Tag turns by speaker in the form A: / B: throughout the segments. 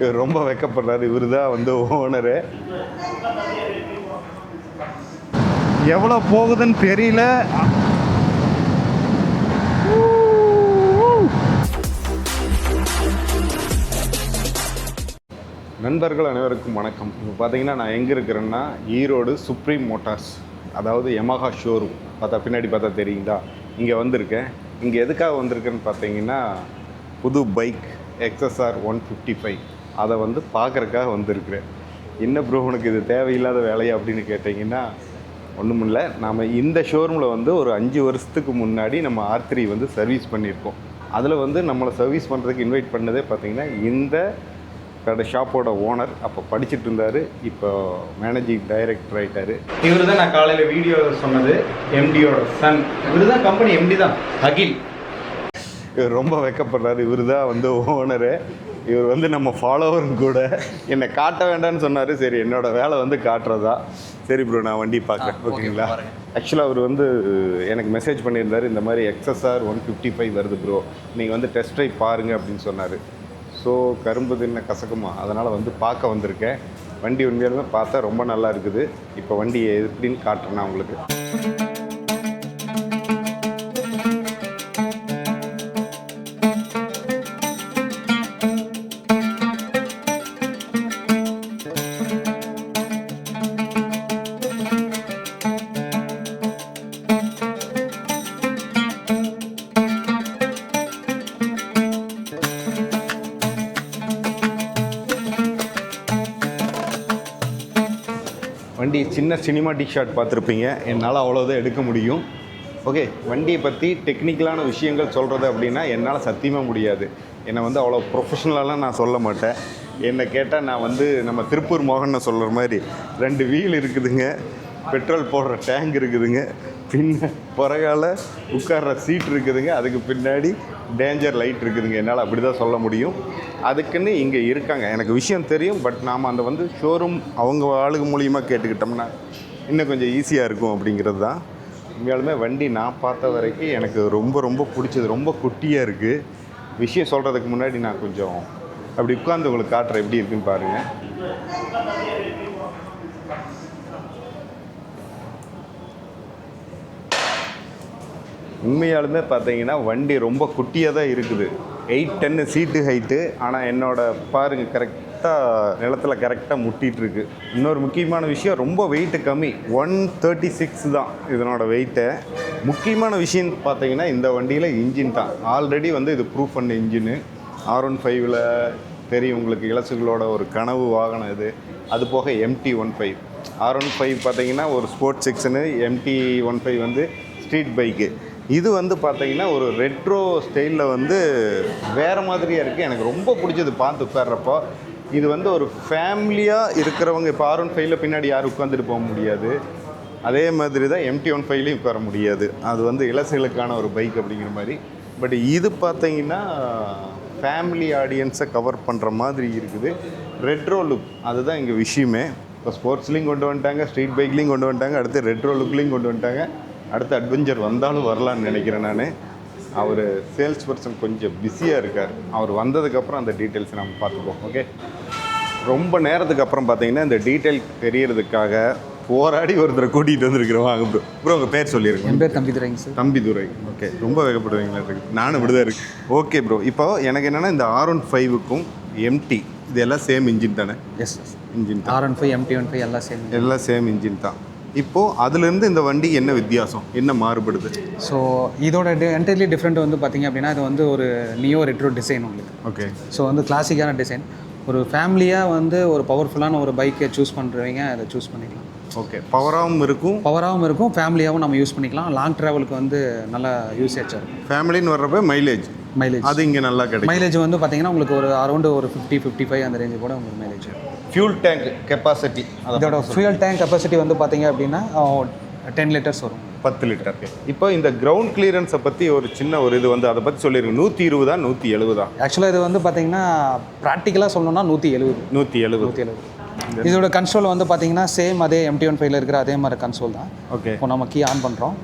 A: இவர் ரொம்ப வெக்கப்படுறாரு. இவர் தான் வந்து ஓனரு எவ்வளோ போகுதுன்னு தெரியல. நண்பர்கள் அனைவருக்கும் வணக்கம். இப்போ பார்த்தீங்கன்னா நான் எங்கே இருக்கிறேன்னா ஈரோடு சுப்ரீம் மோட்டார்ஸ் அதாவது யமஹா ஷோரூம் பார்த்தா பின்னாடி பார்த்தா தெரியுங்களா இங்கே வந்திருக்கேன். இங்கே எதுக்காக வந்திருக்கேன்னு பார்த்தீங்கன்னா புது bike XSR one fifty five அதை வந்து பார்க்குறக்காக வந்திருக்கிறேன். என்ன ப்ரோ உனக்கு இது தேவையில்லாத வேலையா அப்படின்னு கேட்டிங்கன்னா ஒன்றுமில்ல நாம் இந்த ஷோரூமில் வந்து ஒரு அஞ்சு வருஷத்துக்கு முன்னாடி நம்ம ஆர் த்ரீ வந்து சர்வீஸ் பண்ணியிருக்கோம். அதில் வந்து நம்மளை சர்வீஸ் பண்ணுறதுக்கு இன்வைட் பண்ணதே பார்த்தீங்கன்னா இந்த கடை ஷாப்போட ஓனர் அப்போ படிச்சுட்டு இருந்தார். இப்போ மேனேஜிங் டைரக்டர் ஆயிட்டாரு. இவர் தான் நான் காலையில் வீடியோ சொன்னது எம்டியோட சன் இவர் தான் கம்பெனி எம்டி தான். அகில். இவர் ரொம்ப வெக்கப்படுறாரு. இவர் தான் வந்து ஓனரு இவர் வந்து நம்ம ஃபாலோவரும் கூட என்னை காட்ட வேண்டாம்னு சொன்னார். சரி என்னோட வேலை வந்து காட்டுறதா. சரி ப்ரோ நான் வண்டி பார்க்குறேன். ஓகேங்களா? ஆக்சுவலாக அவர் வந்து எனக்கு மெசேஜ் பண்ணியிருந்தார் இந்த மாதிரி எக்ஸ்எஸ்ஆர் ஒன் ஃபிஃப்டி ஃபைவ் வருது ப்ரோ நீங்கள் வந்து டெஸ்ட் ட்ரைவ் பாருங்க அப்படின்னு சொன்னார். ஸோ கரும்பு தின்ன கசக்குமா? அதனால் வந்து பார்க்க வந்திருக்கேன். வண்டி உண்மையாலுமே பார்த்தா ரொம்ப நல்லா இருக்குது. இப்போ வண்டி எப்படின்னு காட்டுறேன் நான் உங்களுக்கு. வண்டி சின்ன சினிமாட்டிக் ஷாட் பார்த்துருப்பீங்க. என்னால் அவ்வளோதான் எடுக்க முடியும். ஓகே வண்டியை பற்றி டெக்னிக்கலான விஷயங்கள் சொல்கிறது அப்படின்னா என்னால் சத்தியமாக முடியாது. என்னை வந்து அவ்வளோ ப்ரொஃபஷனலாலாம் நான் சொல்ல மாட்டேன். என்னை கேட்டால் நான் வந்து நம்ம திருப்பூர் மோகனை சொல்கிற மாதிரி ரெண்டு வீல் இருக்குதுங்க. பெட்ரோல் போடுற டேங்க் இருக்குதுங்க. பின்ன பிறகால உட்கார்ற சீட் இருக்குதுங்க. அதுக்கு பின்னாடி டேஞ்சர் லைட் இருக்குதுங்க. என்னால் அப்படி தான் சொல்ல முடியும். அதுக்குன்னு இங்கே இருக்காங்க. எனக்கு விஷயம் தெரியும் பட் நாம் அந்த வந்து ஷோரூம் அவங்க ஆளுங்க மூலியமாக கேட்டுக்கிட்டோம்னா இன்னும் கொஞ்சம் ஈஸியாக இருக்கும் அப்படிங்கிறது தான் உண்மையாலுமே வண்டி நான் பார்த்த வரைக்கும் எனக்கு ரொம்ப ரொம்ப பிடிச்சது. ரொம்ப குட்டியாக இருக்குது விஷயம் சொல்கிறதுக்கு முன்னாடி நான் கொஞ்சம் அப்படி உட்காந்து உங்களுக்கு காட்டுறேன். எப்படி இருக்குன்னு பாருங்கள் உண்மையாலுமே பார்த்தீங்கன்னா வண்டி ரொம்ப குட்டியாக தான் இருக்குது. எயிட் டென்னு சீட்டு ஹைட்டு ஆனால் என்னோட பாருங்கள் கரெக்டாக நிலத்தில் கரெக்டாக முட்டிகிட்ருக்கு இன்னொரு முக்கியமான விஷயம் ரொம்ப வெயிட்டு கம்மி. ஒன் தேர்ட்டி சிக்ஸ் தான் இதனோட வெயிட்டு முக்கியமான விஷயம் பார்த்தீங்கன்னா இந்த வண்டியில் இன்ஜின் தான். ஆல்ரெடி வந்து இது ப்ரூஃப் பண்ண இன்ஜினு ஆர் ஒன் ஃபைவ்ல தெரியும் உங்களுக்கு இலசுகளோட ஒரு கனவு வாகனம் இது. அது போக MT one five R one five பார்த்தீங்கன்னா ஒரு sports section MT one five வந்து ஸ்ட்ரீட் பைக்கு இது வந்து பார்த்தீங்கன்னா ஒரு ரெட்ரோ ஸ்டைலில் வந்து வேறு மாதிரியாக இருக்குது எனக்கு ரொம்ப பிடிச்சது பார்த்து உட்கார்றப்போ. இது வந்து ஒரு ஃபேமிலியாக இருக்கிறவங்க இப்போ ஆர் ஒன் ஃபைவ்ல பின்னாடி யாரும் உட்காந்துட்டு போக முடியாது. அதே மாதிரி தான் எம்டி ஒன் ஃபைவ்லையும் உட்கார முடியாது. அது வந்து இலசைகளுக்கான ஒரு பைக் அப்படிங்கிற மாதிரி. பட் இது பார்த்தீங்கன்னா ஃபேமிலி ஆடியன்ஸை கவர் பண்ணுற மாதிரி இருக்குது. ரெட்ரோ லுக் அதுதான் இங்கே விஷயமே. இப்போ ஸ்போர்ட்ஸ்லேயும் கொண்டு வந்துட்டாங்க ஸ்ட்ரீட் பைக்லேயும் கொண்டு வந்துட்டாங்க அடுத்து ரெட்ரோ லுக்லேயும் கொண்டு வந்துட்டாங்க. அடுத்து அட்வென்ச்சர் வந்தாலும் வரலான்னு நினைக்கிறேன் நான். அவர் சேல்ஸ் பர்சன் கொஞ்சம் பிஸியாக இருக்கார். அவர் வந்ததுக்கப்புறம் அந்த டீட்டெயில்ஸை நம்ம பார்த்துப்போம் ஓகே ரொம்ப நேரத்துக்கு அப்புறம் பார்த்தீங்கன்னா இந்த டீட்டெயில் தெரியறதுக்காக போராடி ஒருத்தரை கூட்டிகிட்டு வந்திருக்கிறோம். வாங்க ப்ரோ ப்ரோ உங்கள் பேர் சொல்லியிருக்கேன்
B: என் பேர் தம்பி துரைங்க சார்
A: தம்பி துரை ஓகே ரொம்ப வேகப்படுவீங்களா இருக்கு நானும் இப்படி தான் இருக்கு. ஓகே ப்ரோ இப்போ எனக்கு என்னென்னா இந்த ஆர் ஒன் ஃபைவுக்கும் எம்டி இது எல்லாம் சேம் இன்ஜின் தானே?
B: Yes
A: engine
B: R one five MT one five எல்லாம் சேர்ந்து
A: எல்லாம் சேம் இன்ஜின் தான். இப்போது அதுலேருந்து இந்த வண்டி என்ன வித்தியாசம்? என்ன மாறுபடுது?
B: ஸோ இதோட என்டையர்லி டிஃப்ரெண்ட் வந்து பார்த்தீங்க அப்படின்னா இது வந்து ஒரு நியோ ரெட்ரோ டிசைன் உங்களுக்கு.
A: ஓகே
B: ஸோ வந்து கிளாசிக்கான டிசைன் ஒரு ஃபேமிலியாக வந்து ஒரு பவர்ஃபுல்லான ஒரு பைக்கை சூஸ் பண்ணுறவங்க அதை சூஸ் பண்ணிக்கலாம்.
A: ஓகே பவராகவும் இருக்கும்.
B: பவராகவும் இருக்கும். ஃபேமிலியாகவும் நம்ம யூஸ் பண்ணிக்கலாம். லாங் ட்ராவலுக்கு வந்து நல்லா யூசேஜாக இருக்கும்.
A: ஃபேமிலின்னு வர்றப்ப மைலேஜ்
B: மைலேஜ்
A: அது இங்கே நல்லா கிடைக்கும்.
B: மைலேஜ் வந்து பார்த்தீங்கன்னா உங்களுக்கு ஒரு அரௌண்டு ஒரு ஃபிஃப்டி ஃபிஃப்டி ஃபைவ் அந்த ரேஞ்சு கூட உங்களுக்கு மைலேஜ்
A: ஃபியூல் டேங்க் கெப்பாசிட்டி
B: இதோட ஃபியூயல் டேங்க் கெப்பாசிட்டி வந்து பார்த்தீங்க அப்படின்னா டென் லிட்டர்ஸ் வரும்.
A: பத்து லிட்டர் இப்போ இந்த கிரவுண்ட் கிளியரன்ஸை பற்றி ஒரு சின்ன ஒரு இது வந்து அதை பற்றி சொல்லிருங்க. நூற்றி இருபதா நூற்றி எழுபதா?
B: ஆக்சுவலாக இது வந்து பார்த்தீங்கன்னா ப்ராக்டிக்கலாக சொல்லணும்னா நூற்றி எழுபது.
A: நூற்றி எழுபது.
B: நூற்றி எழுபது. இதோட கன்சோல் வந்து பார்த்தீங்கன்னா சேம் அதே எம்டி ஒன் ஃபைவ்ல இருக்கிற அதே மாதிரி கன்சோல் தான்.
A: ஓகே
B: இப்போ நம்ம கீ ஆன் பண்ணுறோம்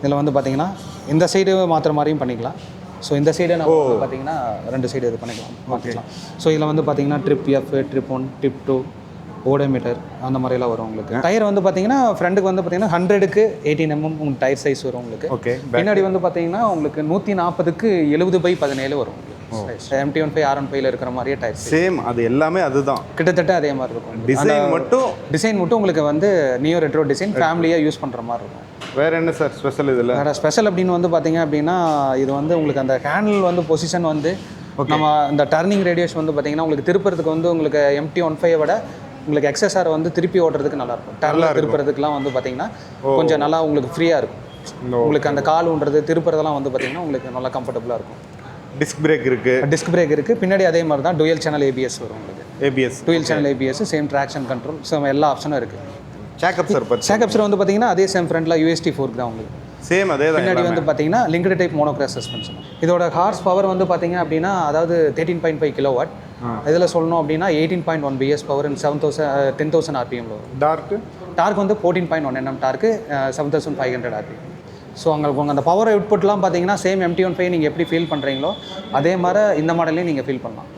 B: இதில் வந்து பார்த்தீங்கன்னா இந்த சைடு மாற்றுற மாதிரியும் பண்ணிக்கலாம். ஸோ இந்த சைடு நம்ம பார்த்தீங்கன்னா ரெண்டு சைடு இது பண்ணிக்கலாம். மாற்றிக்கலாம் ஸோ இதில் வந்து பார்த்தீங்கன்னா trip F trip one trip two odometer அந்த மாதிரிலாம் வரும் உங்களுக்கு. டயர் வந்து பார்த்தீங்கன்னா ஃப்ரண்ட்டுக்கு வந்து பார்த்தீங்கன்னா ஹண்ட்ரடுக்கு எயிட்டீன் எம்எம் உங்களுக்கு டயர் சைஸ் வரும் உங்களுக்கு.
A: ஓகே
B: பின்னாடி வந்து பார்த்தீங்கன்னா உங்களுக்கு நூற்றி நாற்பதுக்கு எழுபது பை பதினேழு வரும் MT one five R one ஃபைவ்ல இருக்கிற மாதிரியே டயர்
A: சேம் அது எல்லாமே அதுதான்.
B: கிட்டத்தட்ட அதே மாதிரி இருக்கும்.
A: டிசைன் மட்டும்
B: டிசைன் மட்டும் உங்களுக்கு வந்து நியூ ரெட்ரோ டிசைன் ஃபேமிலியாக யூஸ் பண்ணுற மாதிரி இருக்கும்.
A: வேற என்ன சார் ஸ்பெஷல் இதில்?
B: வேறு ஸ்பெஷல் அப்படின்னு வந்து பார்த்தீங்க அப்படின்னா இது வந்து உங்களுக்கு அந்த ஹேண்டில் வந்து பொசிஷன் வந்து நம்ம இந்த டர்னிங் ரேடியஸ் வந்து பார்த்தீங்கன்னா உங்களுக்கு திருப்புறதுக்கு வந்து உங்களுக்கு எம்டி ஒன் ஃபைவ் விட உங்களுக்கு எக்ஸஸ்ஆர் வந்து திருப்பி ஓட்டுறதுக்கு நல்லா இருக்கும். டர்னில் திருப்புறதுக்குலாம் வந்து பார்த்தீங்கன்னா கொஞ்சம் நல்லா உங்களுக்கு ஃப்ரீயாக இருக்கும். உங்களுக்கு அந்த கால் ஊன்றது திருப்புறதெல்லாம் வந்து பார்த்தீங்கன்னா உங்களுக்கு நல்லா கம்ஃபர்டபுளாக இருக்கும்.
A: டிஸ்க் பிரேக் இருக்கு.
B: டிஸ்க் பிரேக் இருக்குது பின்னாடி அதே மாதிரி தான் டுயல் சேனல் ஏபிஎஸ் வரும் உங்களுக்கு.
A: ABS
B: dual channel ABS same traction control so எல்லா ஆப்ஷனும் இருக்குது
A: சேக்கப் சார் பற்றி
B: சேக்கப்ஸில் வந்து பார்த்தீங்கன்னா அதே சேம் ஃப்ரண்ட்டில் யூஎஸ்டி ஃபோர்க் தான் உங்களுக்கு.
A: சேம் அதே தான்
B: பின்னாடி வந்து பார்த்தீங்கன்னா லிங்க்டு டைப் மோனோக்ராஸ் சஸ்பென்ஷன் இதோட ஹார்ஸ் பவர் வந்து பார்த்தீங்க அப்படின்னா அதாவது thirteen point five kilowatt இதில் சொல்லணும் அப்படின்னா eighteen point one PS power seven thousand ten thousand ஆர்பிஎம்ல வரும்.
A: டார்க்கு
B: டார்க் வந்து fourteen point one NM torque seven thousand five hundred RPM so உங்களுக்கு உங்க அந்த பவர் அவுட்புட்லாம் பார்த்தீங்கன்னா சேம் எம்டி ஒன் ஃபைவ் நீங்கள் எப்படி ஃபீல் பண்ணுறீங்களோ அதே மாதிரி இந்த மாடல்லையும் நீங்கள் ஃபீல் பண்ணலாம்.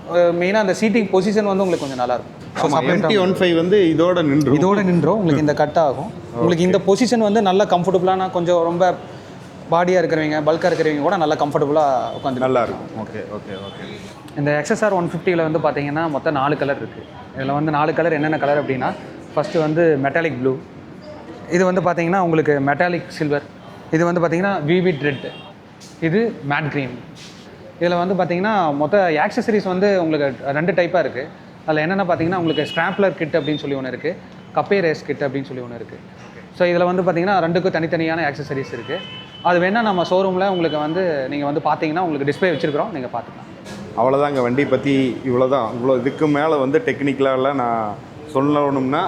B: மெயினாக அந்த சீட்டிங் பொசிஷன் வந்து உங்களுக்கு கொஞ்சம் நல்லாயிருக்கும்
A: எம்டி ஒன் ஃபைவ் வந்து இதோட நின்று
B: இதோட நின்றோம் உங்களுக்கு இந்த கட் ஆகும். உங்களுக்கு இந்த பொசிஷன் வந்து நல்ல கம்ஃபர்டபுளான கொஞ்சம் ரொம்ப பாடியாக இருக்கிறவங்க பல்காக இருக்கிறவங்க கூட நல்லா கம்ஃபர்டபுளாக உட்காந்து
A: நல்லா இருக்கும். ஓகே ஓகே ஓகே
B: இந்த எக்ஸ்எஸ்ஆர் ஒன் ஃபிஃப்டியில் வந்து பார்த்தீங்கன்னா மொத்தம் நாலு கலர் இருக்குது இதில் வந்து நாலு கலர் என்னென்ன கலர் அப்படின்னா ஃபஸ்ட்டு வந்து மெட்டாலிக் ப்ளூ இது வந்து பார்த்தீங்கன்னா உங்களுக்கு மெட்டாலிக் சில்வர் இது வந்து பார்த்தீங்கன்னா விவிட் ரெட் இது மேட் க்ரீன் இதில் வந்து பார்த்தீங்கன்னா மொத்த ஆக்சசரிஸ் வந்து உங்களுக்கு ரெண்டு டைப்பாக இருக்குது அதில் என்னென்ன பார்த்தீங்கன்னா உங்களுக்கு ஸ்ட்ராப்லர் கிட் அப்படின்னு சொல்லி ஒன்று இருக்குது கப்பே ரேஸ் கிட் அப்படின்னு சொல்லி ஒன்று இருக்குது ஸோ இதில் வந்து பார்த்தீங்கன்னா ரெண்டுக்கும் தனித்தனியான ஆக்சசரிஸ் இருக்குது அது வேணால் நம்ம ஷோரூமில் உங்களுக்கு வந்து நீங்கள் வந்து பார்த்தீங்கன்னா உங்களுக்கு டிஸ்ப்ளே வச்சுருக்கிறோம். நீங்கள் பார்த்துக்கலாம்
A: அவ்வளோதாங்க வண்டி பற்றி இவ்வளோ தான் இவ்வளோ இதுக்கு மேலே வந்து டெக்னிக்கலாலாம் நான் சொல்லணும்னா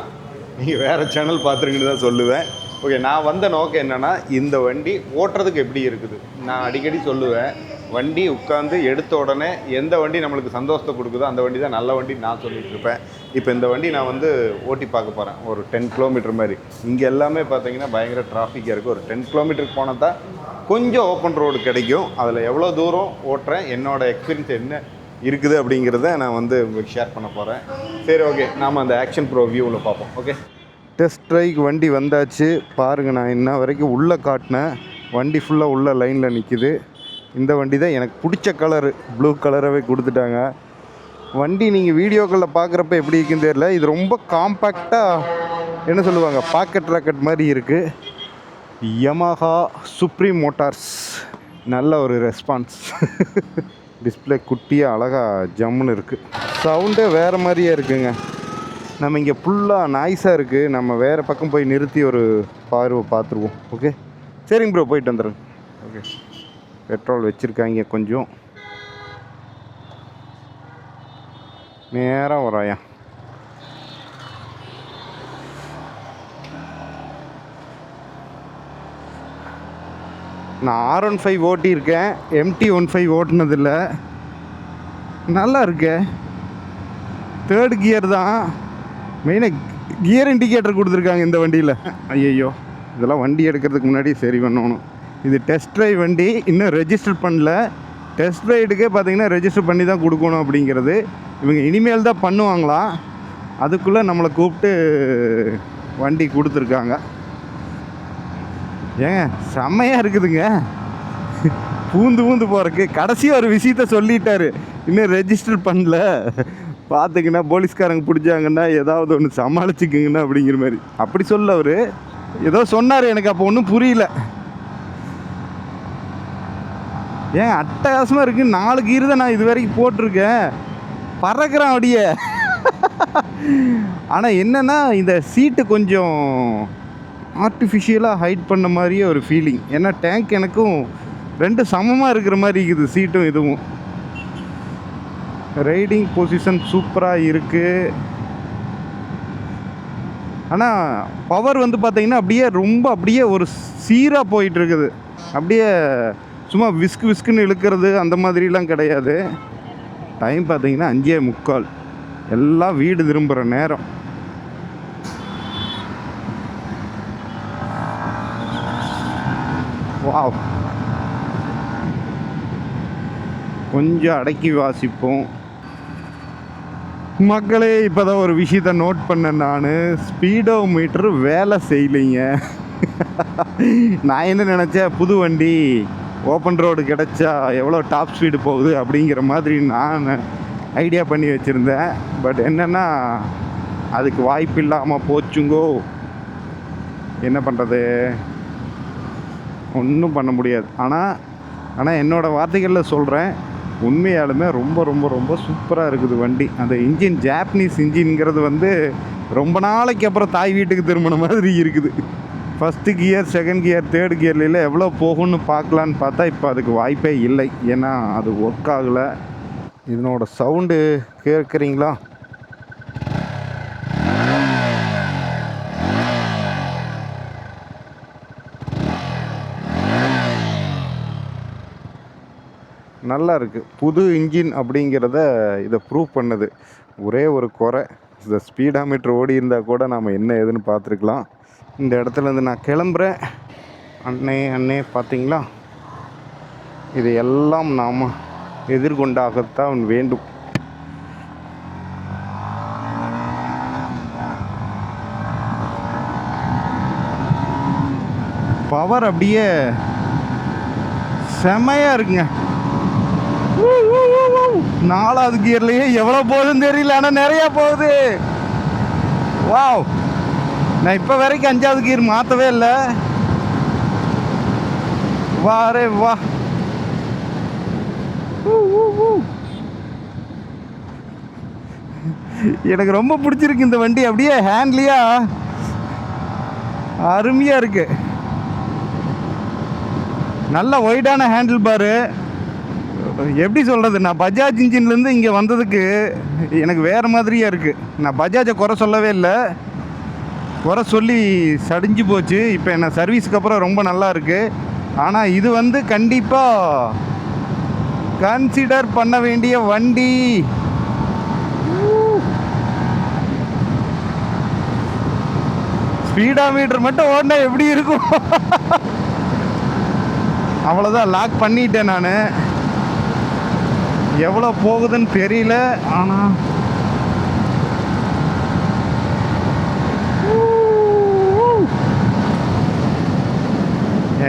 A: நீங்கள் வேறு சேனல் பார்த்துருங்கன்னு தான் சொல்லுவேன். ஓகே நான் வந்த நோக்கம் என்னென்னா இந்த வண்டி ஓட்டுறதுக்கு எப்படி இருக்குது? நான் அடிக்கடி சொல்லுவேன் வண்டி உட்காந்து எடுத்த உடனே எந்த வண்டி நம்மளுக்கு சந்தோஷத்தை கொடுக்குதோ அந்த வண்டி தான் நல்ல வண்டி நான் சொல்லிட்டு இருப்பேன். இப்போ இந்த வண்டி நான் வந்து ஓட்டி பார்க்க போகிறேன் ஒரு டென் கிலோமீட்டர் மாதிரி. இங்கே எல்லாமே பார்த்தீங்கன்னா பயங்கர டிராஃபிக்காக இருக்குது ஒரு டென் கிலோமீட்டருக்கு போனால் தான் கொஞ்சம் ஓப்பன் ரோடு கிடைக்கும். அதில் எவ்வளோ தூரம் ஓட்டுறேன் என்னோடய எக்ஸ்பீரியன்ஸ் என்ன இருக்குது அப்படிங்கிறத நான் வந்து உங்களுக்கு ஷேர் பண்ண போகிறேன் சரி ஓகே நாம் அந்த ஆக்ஷன் ப்ரோ வியூவில் பார்ப்போம் ஓகே டெஸ்ட் ட்ரைக் வண்டி வந்தாச்சு. பாருங்கள் நான் இன்ன வரைக்கும் உள்ளே காட்டினேன் வண்டி ஃபுல்லாக உள்ள லைனில் நிற்கிது இந்த வண்டி தான் எனக்கு பிடிச்ச கலரு ப்ளூ கலராகவே கொடுத்துட்டாங்க. வண்டி நீங்கள் வீடியோக்களில் பார்க்குறப்ப எப்படி இருக்குன்னு தெரியல. இது ரொம்ப காம்பேக்டாக என்ன சொல்லுவாங்க பாக்கெட் ராக்கெட் மாதிரி இருக்குது யமஹா சுப்ரீம் மோட்டார்ஸ் நல்ல ஒரு ரெஸ்பான்ஸ் டிஸ்பிளே குட்டியாக அழகாக ஜம்முன்னு இருக்குது சவுண்டே வேறு மாதிரியே இருக்குங்க. நம்ம இங்கே ஃபுல்லாக நாய்ஸாக இருக்குது நம்ம வேறு பக்கம் போய் நிறுத்தி ஒரு பார்வை பார்த்துருவோம். ஓகே சரிங்க ப்ரோ போயிட்டு வந்துடுறேன். ஓகே பெட்ரோல் வச்சுருக்காங்க கொஞ்சம். நேராக வராயா நான் ஆர் ஒன் ஃபைவ் ஓட்டியிருக்கேன். எம்டி ஒன் ஃபைவ் ஓட்டினதில்ல. நல்லா இருக்கே. தேர்ட் கியர் தான். மெயினாக கியர் இண்டிகேட்டர் கொடுத்துருக்காங்க இந்த வண்டியில். ஐயையோ. இதெல்லாம் வண்டி எடுக்கிறதுக்கு முன்னாடி சரி பண்ணணும். இது டெஸ்ட் ட்ரைவ் வண்டி இன்னும் ரெஜிஸ்டர் பண்ணல. டெஸ்ட் ரைடுக்கே பார்த்தீங்கன்னா ரெஜிஸ்டர் பண்ணி தான் கொடுக்கணும் அப்படிங்கிறது. இவங்க இனிமேல் தான் பண்ணுவாங்களாம் அதுக்குள்ளே நம்மளை கூப்பிட்டு வண்டி கொடுத்துருக்காங்க. ஏங்க செம்மையாக இருக்குதுங்க. பூந்து பூந்து போகிறக்கு கடைசியாக ஒரு விஷயத்த சொல்லிட்டாரு. இன்னும் ரெஜிஸ்டர் பண்ணல. பார்த்துக்கின்னா போலீஸ்காரங்க பிடிச்சாங்கன்னா ஏதாவது ஒன்று சமாளிச்சுக்குங்கண்ணா அப்படிங்கிற மாதிரி. அப்படி சொல்ல அவர். ஏதோ சொன்னார் எனக்கு அப்போ ஒன்றும் புரியல. ஏன் அட்டகாசமாக இருக்குது நாலு கீரு தான் நான் இது வரைக்கும் போட்டிருக்கேன். பறக்கிறேன் அப்படியே ஆனால் என்னென்னா இந்த சீட்டு கொஞ்சம் ஆர்டிஃபிஷியலாக ஹைட் பண்ண மாதிரியே ஒரு ஃபீலிங் ஏன்னா டேங்க் எனக்கும் ரெண்டு சமமாக இருக்கிற மாதிரி இருக்குது சீட்டும் இதுவும். ரைடிங் பொசிஷன் சூப்பராக இருக்குது ஆனால் பவர் வந்து பார்த்தீங்கன்னா அப்படியே ரொம்ப அப்படியே ஒரு சீராக போயிட்டுருக்குது. அப்படியே சும்மா விஸ்கு விஸ்குன்னு இழுக்கிறது அந்த மாதிரிலாம் கிடையாது. டைம் பார்த்தீங்கன்னா அஞ்சே முக்கால். எல்லாம் வீடு திரும்புகிற நேரம். வாவ். கொஞ்சம் அடக்கி வாசிப்போம். மக்களே இப்போ தான் ஒரு விஷயத்த நோட் பண்ணேன் நான். ஸ்பீடோ மீட்டர் வேலை செய்யலைங்க. நான் என்ன நினச்சேன்? புது வண்டி ஓப்பன் ரோடு கிடச்சா எவ்வளோ டாப் ஸ்பீடு போகுது அப்படிங்கிற மாதிரி நான் ஐடியா பண்ணி வச்சுருந்தேன். பட் என்னென்னா அதுக்கு வாய்ப்பு இல்லாமல் போச்சுங்கோ. என்ன பண்ணுறது ஒன்றும் பண்ண முடியாது. ஆனால் ஆனால் என்னோடய வார்த்தைகளில் சொல்கிறேன் உண்மையாலுமே ரொம்ப ரொம்ப ரொம்ப சூப்பராக இருக்குது வண்டி. அந்த இன்ஜின் ஜாப்பனீஸ் இன்ஜின்ங்கிறது வந்து ரொம்ப நாளைக்கு அப்புறம் தாய் வீட்டுக்கு திரும்பின மாதிரி இருக்குது. First gear second gear third கியர்லாம் எவ்வளோ போகும்னு பார்க்கலான்னு பார்த்தா இப்போ அதுக்கு வாய்ப்பே இல்லை. ஏன்னா அது ஒர்க் ஆகலை. இதனோட சவுண்டு கேட்குறீங்களா நல்லா இருக்குது புது இன்ஜின் அப்படிங்கிறத இதை ப்ரூவ் பண்ணுது. ஒரே ஒரு குறை. இந்த ஸ்பீடாமீட்டர் ஓடி இருந்தால் கூட நாம் என்ன ஏதுன்னு பார்த்துருக்கலாம் இந்த இடத்துலேருந்து நான் கிளம்புறேன். அண்ணே அண்ணே பார்த்தீங்களா இது எல்லாம் நாம் எதிர்கொண்டாகத்தான் வேண்டும். பவர் அப்படியே செமையாக இருக்குங்க. நாலாவது கியர்லயே எவ்வளோ போகுதுன்னு தெரியல ஆனால் நிறையா போகுது. வாவ் நான் இப்போ வரைக்கும் அஞ்சாவது கியர் மாற்றவே இல்லை. வா ரே வா. எனக்கு ரொம்ப பிடிச்சிருக்கு இந்த வண்டி. அப்படியே ஹேண்ட்லியா அருமையாக இருக்கு. நல்ல ஒய்டான ஹேண்டில் பாரு. எப்படி சொல்கிறது நான் பஜாஜ் இன்ஜின்லேருந்து இங்கே வந்ததுக்கு எனக்கு வேறு மாதிரியாக இருக்குது நான் பஜாஜை குறை சொல்லவே இல்லை. குறை சொல்லி சடிஞ்சு போச்சு. இப்போ என்ன சர்வீஸ்க்கு அப்புறம் ரொம்ப நல்லா இருக்குது ஆனால் இது வந்து கண்டிப்பாக கன்சிடர் பண்ண வேண்டிய வண்டி. ஸ்பீடா மீட்டர் மட்டும் ஓடினா எப்படி இருக்கும்? அவ்வளோதான் லாக் பண்ணிட்டேன் நான். எவ்வளோ போகுதுன்னு தெரியல ஆனால்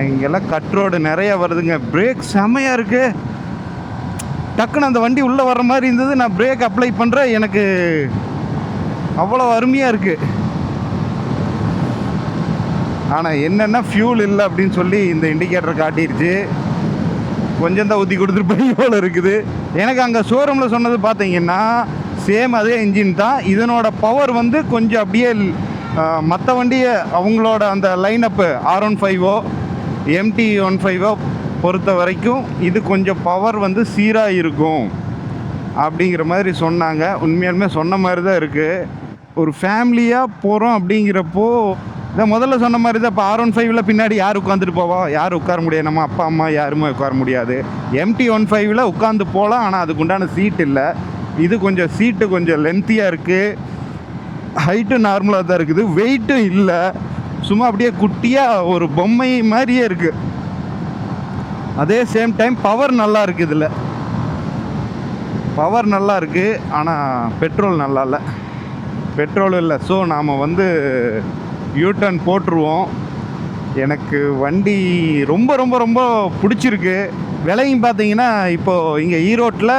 A: இங்கெல்லாம் கட் ரோடு நிறைய வருதுங்க. பிரேக் செமையாக இருக்கு. டக்குன்னு அந்த வண்டி உள்ளே வர்ற மாதிரி இருந்தது. நான் பிரேக் அப்ளை பண்ணுறேன் எனக்கு அவ்வளோ அருமையாக இருக்குது ஆனால் என்னென்னா ஃபியூல் இல்லை அப்படின்னு சொல்லி இந்த இண்டிகேட்டர் காட்டிடுச்சு கொஞ்சம் தான் ஊற்றி கொடுத்துருப்பேன் போல் இருக்குது. எனக்கு அங்கே ஷோரூமில் சொன்னது பார்த்தீங்கன்னா சேம் அதே இன்ஜின் தான். இதனோட பவர் வந்து கொஞ்சம் அப்படியே மற்ற வண்டியை அவங்களோட அந்த லைனப்பு ஆர் ஒன் ஃபைவோ எம்டி ஒன் ஃபைவோ பொறுத்த வரைக்கும் இது கொஞ்சம் பவர் வந்து சீராக இருக்கும். அப்படிங்கிற மாதிரி சொன்னாங்க. உண்மையாலுமே சொன்ன மாதிரி தான் இருக்குது ஒரு ஃபேமிலியாக போகிறோம் அப்படிங்கிறப்போ இதான் முதல்ல சொன்ன மாதிரி தான் இப்போ ஆர் ஒன் ஃபைவ்ல பின்னாடி யார் உட்காந்துட்டு போவா? யார் உட்கார முடியாது? நம்ம அப்பா அம்மா யாருமே உட்கார முடியாது. எம்டி ஒன் ஃபைவ்ல உட்காந்து போகலாம் ஆனால் அதுக்கு உண்டான சீட் இல்லை. இது கொஞ்சம் சீட்டு கொஞ்சம் லென்த்தியாக இருக்குது ஹைட்டு நார்மலாக தான் இருக்குது. வெயிட்டும் இல்லை. சும்மா அப்படியே குட்டியாக ஒரு பொம்மை மாதிரியே இருக்குது அதே சேம் டைம் பவர் நல்லா இருக்குது இதில். பவர் நல்லா இருக்குது ஆனால் பெட்ரோல் நல்லா இல்லை. பெட்ரோல் இல்லை. ஸோ நாம் வந்து யூட்டர்ன் போட்டுருவோம். எனக்கு வண்டி ரொம்ப ரொம்ப ரொம்ப பிடிச்சிருக்கு. விலையும் பார்த்தீங்கன்னா இப்போது இங்கே ஈரோட்டில்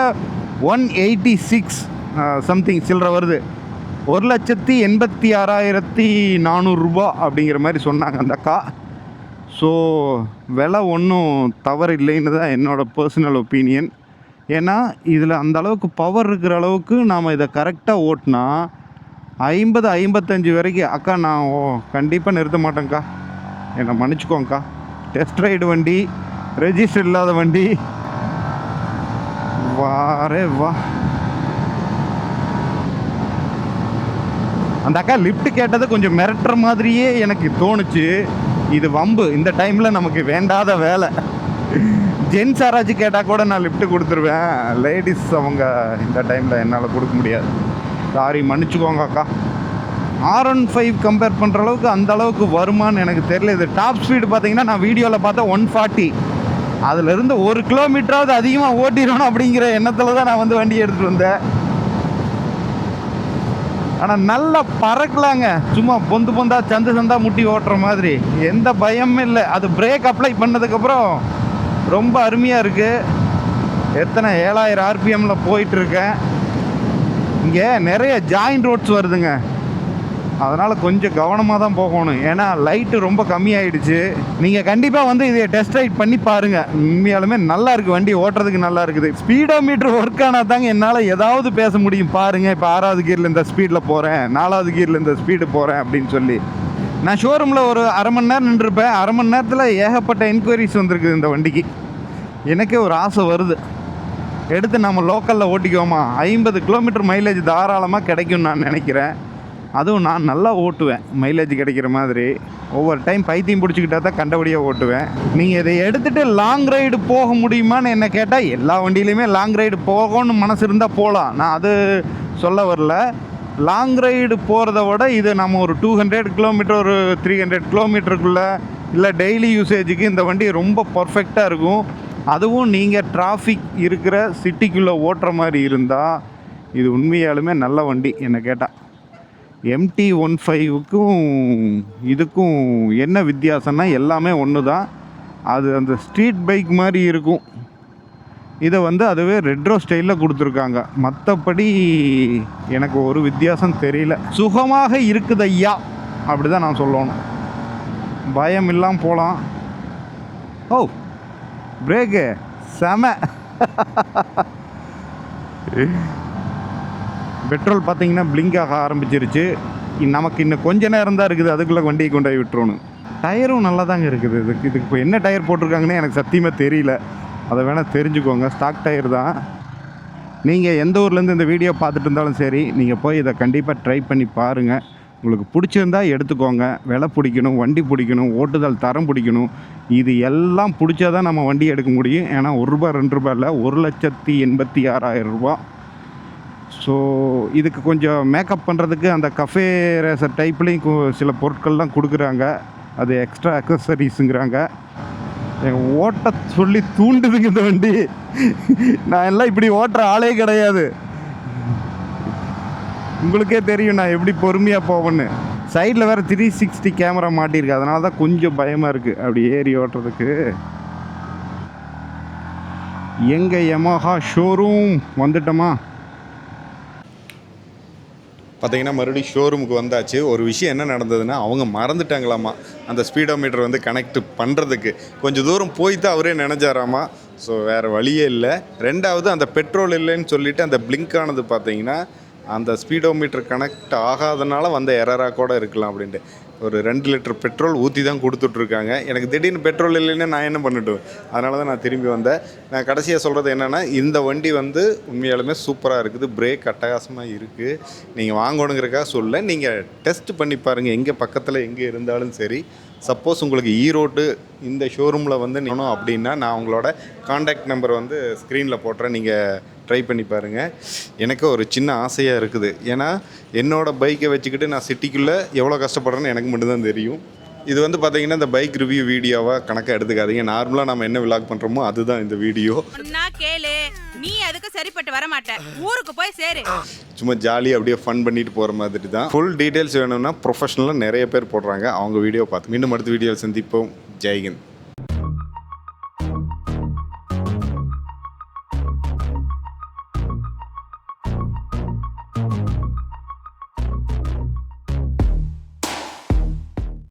A: ஒன் எயிட்டி சிக்ஸ் சம்திங் சில்லற வருது. ஒரு லட்சத்தி எண்பத்தி ஆறாயிரத்தி நானூறுரூபா அப்படிங்கிற மாதிரி சொன்னாங்க அந்த அக்கா. ஸோ விலை ஒன்றும் தவறு இல்லைன்னு தான் என்னோடய பர்சனல் ஒப்பீனியன் ஏன்னா இதில் அந்த அளவுக்கு பவர் இருக்கிற அளவுக்கு நாம் இதை கரெக்டாக ஓட்டினா ஐம்பது ஐம்பத்தஞ்சு வரைக்கும் அக்கா நான் ஓ கண்டிப்பாக நிறுத்த மாட்டேங்க்கா என்னை மன்னிச்சுக்கோங்க்கா டெஸ்ட் ரைடு வண்டி ரெஜிஸ்டர் இல்லாத வண்டி. வாரே வா. அந்த அக்கா லிஃப்ட் கேட்டது கொஞ்சம் மிரட்டுற மாதிரியே எனக்கு தோணுச்சு. இது வம்பு. இந்த டைமில் நமக்கு வேண்டாத வேலை. ஜென்ஸ் யாராச்சும் கேட்டால் கூட நான் லிஃப்ட் கொடுத்துருவேன். லேடிஸ் அவங்க இந்த டைமில் என்னால் கொடுக்க முடியாது. சாரி மன்னிச்சுக்கோங்க அக்கா. ஆர் ஒன் ஃபைவ் கம்பேர் பண்ணுற அளவுக்கு அந்த அளவுக்கு வருமான்னு எனக்கு தெரியல. இது டாப் ஸ்பீடு பார்த்தீங்கன்னா நான் வீடியோவில் பார்த்தா ஒன் ஃபார்ட்டி அதுலேருந்து ஒரு கிலோமீட்டராவது அதிகமாக ஓட்டிடணும் அப்படிங்கிற எண்ணத்தில் தான் நான் வந்து வண்டி எடுத்துகிட்டு வந்தேன். ஆனால் நல்லா பறக்கலாங்க. சும்மா பொந்து பொந்தா சந்து சந்தா முட்டி ஓட்டுற மாதிரி. எந்த பயமும் இல்லை. அது பிரேக் அப்ளை பண்ணதுக்கப்புறம் ரொம்ப அருமையாக இருக்குது எத்தனை ஏழாயிரம் ஆர்பிஎம்மில் போயிட்டுருக்கேன் இங்கே நிறைய ஜாயிண்ட் ரோட்ஸ் வருதுங்க. அதனால் கொஞ்சம் கவனமாக தான் போகணும். ஏன்னா லைட்டு ரொம்ப கம்மியாயிடுச்சு. நீங்கள் கண்டிப்பாக வந்து இதை டெஸ்ட் ரைட் பண்ணி பாருங்கள் உண்மையாலுமே நல்லா இருக்குது வண்டி ஓட்டுறதுக்கு நல்லா இருக்குது. ஸ்பீடோ மீட்டர் ஒர்க் ஆனால் தாங்க என்னால் ஏதாவது பேச முடியும். பாருங்கள் இப்போ ஆறாவது கீரில் இந்த ஸ்பீடில் போகிறேன் நாலாவது கீரில் இந்த ஸ்பீடு போகிறேன் அப்படின்னு சொல்லி. நான் ஷோரூமில் ஒரு அரை மணி நேரம் நின்றுருப்பேன். அரை மணி நேரத்தில் ஏகப்பட்ட என்கொயரிஸ் வந்திருக்குது இந்த வண்டிக்கு. எனக்கே ஒரு ஆசை வருது. எடுத்து நம்ம லோக்கலில் ஓட்டிக்குவோமா? ஐம்பது கிலோமீட்டர் மைலேஜ் தாராளமாக கிடைக்கும்னு நான் நினைக்கிறேன். அதுவும் நான் நல்லா ஓட்டுவேன். மைலேஜ் கிடைக்கிற மாதிரி. ஒவ்வொரு டைம் பைத்தியம் பிடிச்சிக்கிட்டா தான் கண்டபடியாக ஓட்டுவேன். நீங்கள் இதை எடுத்துகிட்டு லாங் ரைடு போக முடியுமான்னு என்ன கேட்டால் எல்லா வண்டியிலையுமே லாங் ரைடு போகணும்னு மனசு இருந்தால் போகலாம் நான் அது சொல்ல வரல. லாங் ரைடு போகிறத விட இது நம்ம ஒரு டூ ஹண்ட்ரட் கிலோமீட்டர் ஒரு த்ரீ ஹண்ட்ரட் கிலோமீட்டருக்குள்ளே இல்லை டெய்லி யூசேஜுக்கு இந்த வண்டி ரொம்ப பர்ஃபெக்டாக இருக்கும். அதுவும் நீங்கள் டிராஃபிக் இருக்கிற சிட்டிக்குள்ளே ஓட்டுற மாதிரி இருந்தால் இது உண்மையாலுமே நல்ல வண்டி என்னை கேட்டால் எம்டி ஒன் ஃபைவுக்கும் இதுக்கும் என்ன வித்தியாசம்னா எல்லாமே ஒன்று தான் அது அந்த ஸ்ட்ரீட் பைக் மாதிரி இருக்கும். இதை வந்து அதுவே ரெட்ரோ ஸ்டைலில் கொடுத்துருக்காங்க. மற்றபடி எனக்கு ஒரு வித்தியாசம் தெரியல. சுகமாக இருக்குது ஐயா அப்படி தான் நான் சொல்லணும். பயம் இல்லாமல் போகலாம் ஓ பிரேக்கு செம. பெட்ரோல் பார்த்தீங்கன்னா பிளிங்க் ஆக ஆரம்பிச்சிருச்சு. நமக்கு இன்னும் கொஞ்ச நேரம் தான் இருக்குது. அதுக்குள்ளே வண்டியை கொண்டு போய் விட்டுருணும் டயரும் நல்லா தாங்க இருக்குது. இதுக்கு இதுக்கு இப்போ என்ன டயர் போட்டிருக்காங்கன்னு எனக்கு சத்தியமாக தெரியல. அதை வேணால் தெரிஞ்சுக்கோங்க. ஸ்டாக் டயர் தான். நீங்கள் எந்த ஊர்லேருந்து இந்த வீடியோ பார்த்துட்டு இருந்தாலும் சரி நீங்கள் போய் இதை கண்டிப்பாக ட்ரை பண்ணி பாருங்கள் உங்களுக்கு பிடிச்சிருந்தா எடுத்துக்கோங்க. விலை பிடிக்கணும் வண்டி பிடிக்கணும் ஓட்டுதல் தரம் பிடிக்கணும். இது எல்லாம் பிடிச்சா தான் நம்ம வண்டி எடுக்க முடியும். ஏன்னா ஒரு ரூபா ரெண்டு ரூபா இல்லை ஒரு லட்சத்தி எண்பத்தி ஆறாயிரம் ரூபா ஸோ இதுக்கு கொஞ்சம் மேக்கப் பண்ணுறதுக்கு அந்த கஃபே ரேசர் டைப்லேயும் சில பொருட்கள்லாம் கொடுக்குறாங்க. அது எக்ஸ்ட்ரா அக்சசரிஸுங்கிறாங்க என் ஓட்ட சொல்லி தூண்டுதுங்க இந்த வண்டி. நான் எல்லாம் இப்படி ஓட்டுற ஆளே கிடையாது. உங்களுக்கே தெரியும் நான் எப்படி பொறுமையாக போவேன்னு. சைடில் வேறு த்ரீ சிக்ஸ்டி கேமரா மாட்டியிருக்கு. அதனால தான் கொஞ்சம் பயமாக இருக்குது அப்படி ஏறி ஓட்டுறதுக்கு. எங்கே எமஹா ஷோரூம் வந்துட்டோமா?
C: பார்த்தீங்கன்னா மறுபடியும் ஷோரூமுக்கு வந்தாச்சு. ஒரு விஷயம் என்ன நடந்ததுன்னா அவங்க மறந்துட்டாங்களாமா? அந்த ஸ்பீடோமீட்டர் வந்து கனெக்ட் பண்ணுறதுக்கு கொஞ்சம் தூரம் போய் தான் அவரே நினைஞ்சாராமா? ஸோ வேறு வழியே இல்லை. ரெண்டாவது அந்த பெட்ரோல் இல்லைன்னு சொல்லிவிட்டு அந்த பிளிங்க் ஆனது பார்த்தீங்கன்னா அந்த ஸ்பீடோமீட்டர் கனெக்ட் ஆகாதனால வந்த எரராக கூட இருக்கலாம் அப்படின்ட்டு. ஒரு ரெண்டு லிட்டர் பெட்ரோல் ஊற்றி தான் கொடுத்துட்ருக்காங்க. எனக்கு திடீர்னு பெட்ரோல் இல்லைன்னா நான் என்ன பண்ணிவிடுவேன் அதனால தான் நான் திரும்பி வந்தேன். நான் கடைசியாக சொல்கிறது என்னென்னா இந்த வண்டி வந்து உண்மையாலுமே சூப்பராக இருக்குது. பிரேக் அட்டகாசமாக இருக்குது நீங்கள் வாங்கணுங்கிறக்காக சொல்ல நீங்கள் டெஸ்ட் பண்ணி பாருங்கள் எங்கே பக்கத்தில் எங்கே இருந்தாலும் சரி. சப்போஸ் உங்களுக்கு ஈரோடு இந்த ஷோரூமில் வந்து நிற்கணும் அப்படின்னா நான் உங்களோட காண்டாக்ட் நம்பர் வந்து ஸ்க்ரீனில் போட்டுறேன். நீங்கள் ட்ரை பண்ணி பாருங்கள் எனக்கு ஒரு சின்ன ஆசையாக இருக்குது. ஏன்னா என்னோடய பைக்கை வச்சுக்கிட்டு நான் சிட்டிக்குள்ளே எவ்வளோ கஷ்டப்படுறேன்னு எனக்கு மட்டும்தான் தெரியும். இது வந்து பார்த்தீங்கன்னா இந்த பைக் ரிவ்யூ வீடியோவாக கணக்காக எடுத்துக்காதீங்க. நார்மலாக நம்ம என்ன விலாக் பண்ணுறோமோ அதுதான் இந்த வீடியோ
D: கேளு. நீ அதுக்கு சரிப்பட்டு வர மாட்ட ஊருக்கு போய் சேரு.
C: சும்மா ஜாலியாக அப்படியே ஃபன் பண்ணிட்டு போகிற மாதிரி தான். ஃபுல் டீட்டெயில்ஸ் வேணும்னா ப்ரொஃபஷனலாக நிறைய பேர் போடுறாங்க. அவங்க வீடியோ பார்த்து மீண்டும் அடுத்த வீடியோ சந்திப்போம். ஜெய்ஹிந்த்